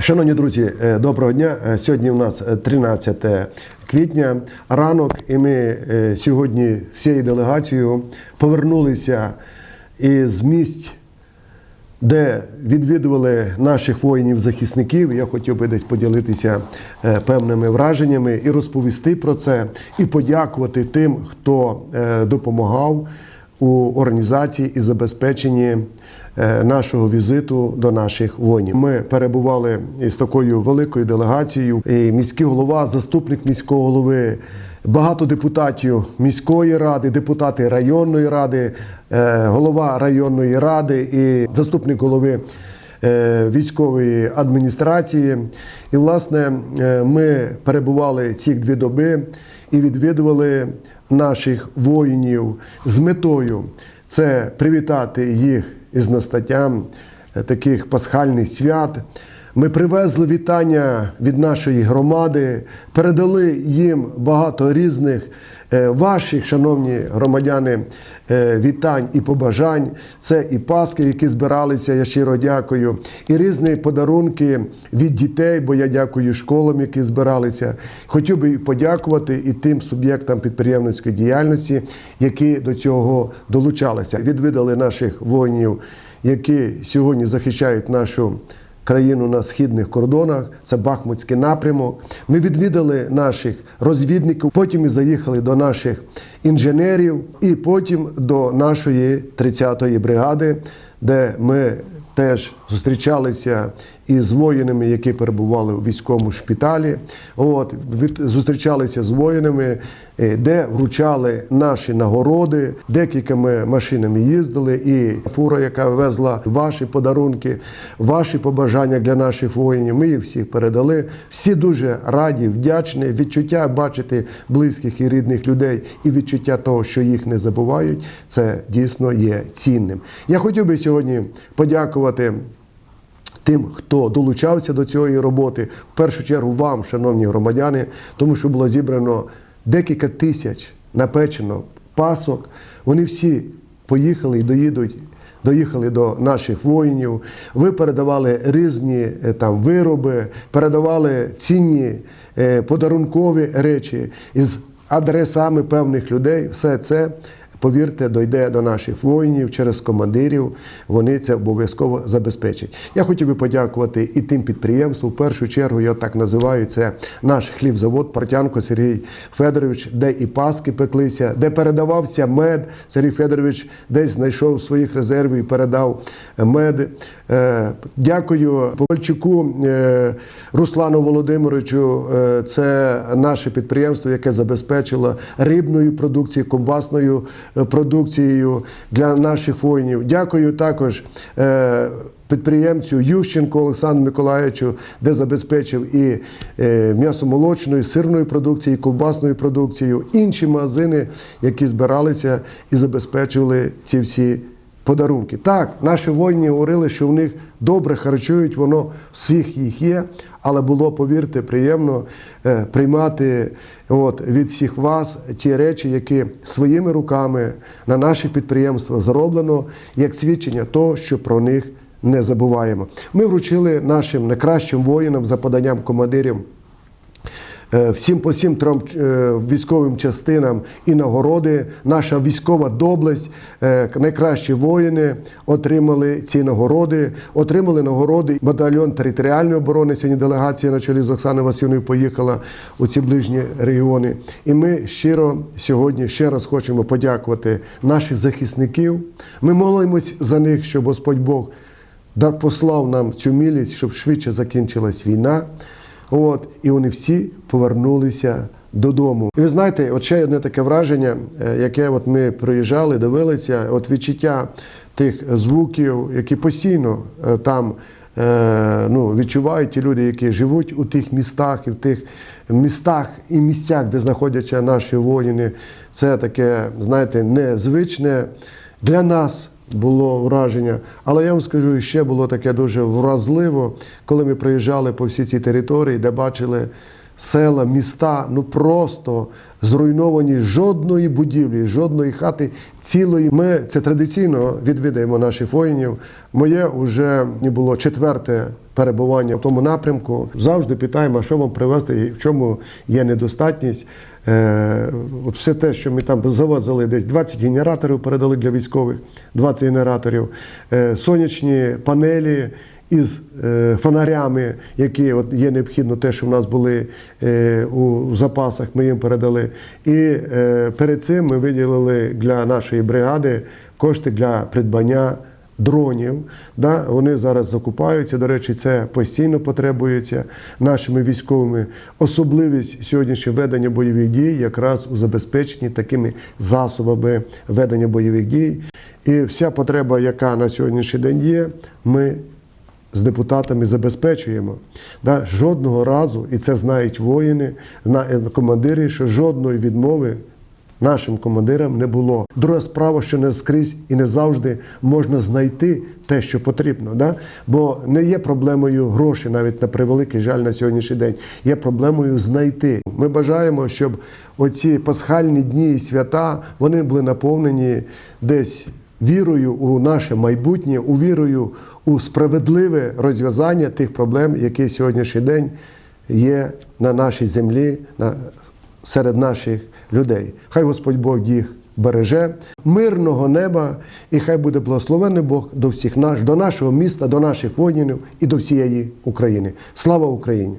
Шановні друзі, е, доброго дня. Е, Сьогодні у нас е, 13 квітня, ранок, і ми е, сьогодні всією делегацією повернулися із місць, де відвідували наших воїнів-захисників. Я хотів би десь поділитися е, певними враженнями і розповісти про це, і подякувати тим, хто е, допомагав у організації і забезпеченні е, нашого візиту до наших воїнів. Ми перебували із такою великою делегацією. І міський голова, заступник міського голови. Багато депутатів міської ради, депутати районної ради, е, голова районної ради і заступник голови е, військової адміністрації. І, власне, е, ми перебували ці дві доби і відвідували наших воїнів з метою це привітати їх із настаттям е, таких пасхальних свят. Ми привезли вітання від нашої громади, передали їм багато різних ваших, шановні громадяни, е, вітань і побажань. Це і Паски, які збиралися, я щиро дякую, і різні подарунки від дітей, бо я дякую школам, які збиралися. Хотів би подякувати і тим суб'єктам підприємницької діяльності, які до цього долучалися. Відвідали наших воїнів, які сьогодні захищають нашу країну на східних кордонах, це Бахмутський напрямок. Ми відвідали наших розвідників, потім і заїхали до наших інженерів, і потім до нашої 30-ї бригади, де ми теж зустрічалися із воїнами, які перебували у військовому шпиталі. От зустрічалися з воїнами, е, де вручали наші нагороди. Декількома машинами їздили, і фура, яка везла ваші подарунки, ваші побажання для наших воїнів. Ми їх всіх передали. Всі дуже раді, вдячні. Відчуття бачити близьких і рідних людей, і відчуття того, що їх не забувають, це дійсно є цінним. Я хотів би сьогодні подякувати. Тим, хто долучався до цієї роботи, в першу чергу вам, шановні громадяни, тому що було зібрано декілька тисяч напечено пасок. Вони всі поїхали і доїдуть. Доїхали до наших воїнів. Ви передавали різні е, там вироби, передавали цінні е, подарункові речі із адресами певних людей. Все це повірте, дойде до наших воїнів через командирів. Вони це обов'язково забезпечать. Я хотів би подякувати і тим підприємствам. В першу чергу я так називаю це наш хлібзавод Партянко Сергій Федорович, де і паски пеклися, де передавався мед. Сергій Федорович десь знайшов своїх резервів і передав мед. Е, Дякую Повальчуку е, Руслану Володимировичу. Е, Це наше підприємство, яке забезпечило рибною продукцією, ковбасною е, продукцією для наших воїнів. Дякую також. е, Підприємцю Ющенко Олександру Миколаївичу, де забезпечив і е, м'ясомолочною, сирною продукцією, і колбасною продукцією, інші магазини, які збиралися і забезпечували ці всі подарунки. Так, наші воїни говорили, що в них добре харчують, воно всіх їх є, але було, повірте, приємно е, приймати от, від всіх вас ті речі, які своїми руками на наших підприємствах зроблено, як свідчення того, що про них не забуваємо. Ми вручили нашим найкращим воїнам за поданням командирів. Е, Всім по всім трьом е, військовим частинам і нагороди. Наша військова доблесть, е, найкращі воїни отримали ці нагороди. Отримали нагороди батальйон територіальної оборони. Сьогодні делегація на чолі з Оксаною Васильівною поїхала у ці ближні регіони. І ми щиро сьогодні ще раз хочемо подякувати наших захисників. Ми молимось за них, щоб Господь Бог послав нам цю милість, щоб швидше закінчилась війна. От, і вони всі повернулися додому. І ви знаєте, от ще одне таке враження, е, яке от ми приїжджали, дивилися, от відчуття тих звуків, які постійно е, там е, ну, відчувають ті люди, які живуть у тих містах і в тих містах і місцях, де знаходяться наші воїни. Це таке, знаєте, незвичне для нас було враження. Але я вам скажу, ще було таке дуже вразливо, коли ми приїжджали по всій цій території, де бачили села, міста, ну просто зруйновані жодної будівлі, жодної хати цілої. Ми це традиційно відвідаємо наших воїнів. Моє вже було четверте перебування в тому напрямку. Завжди питаємо, що вам привезти, і в чому є недостатність. Е, от все те, що ми там завозили, десь 20 генераторів передали для військових, 20 генераторів, е, сонячні панелі із е, фонарями, які от є необхідно, те, що в нас були е, у запасах, ми їм передали. І е, перед цим ми виділили для нашої бригади кошти для придбання. Дронів, да, вони зараз закупаються. До речі, це постійно потребується нашими військовими. Особливість сьогоднішнього ведення бойових дій якраз у забезпеченні такими засобами ведення бойових дій. І вся потреба, яка на сьогоднішній день є, ми депутатами забезпечуємо. Да, жодного разу, і це знають воїни, командири, що жодної відмови нашим командирам не було. Друга справа, що не скрізь і не завжди можна знайти те, що потрібно. Да? Бо не є проблемою гроші, навіть на превеликий жаль на сьогоднішній день. Є проблемою знайти. Ми бажаємо, щоб оці пасхальні дні і свята вони були наповнені десь вірою у наше майбутнє, у вірою у справедливе розв'язання тих проблем, які сьогоднішній день є на нашій землі, на, серед наших людей. Хай Господь Бог їх береже, мирного неба, і хай буде благословений Бог до всіх наш, до нашого міста, до наших воїнів і до всієї України. Слава Україні!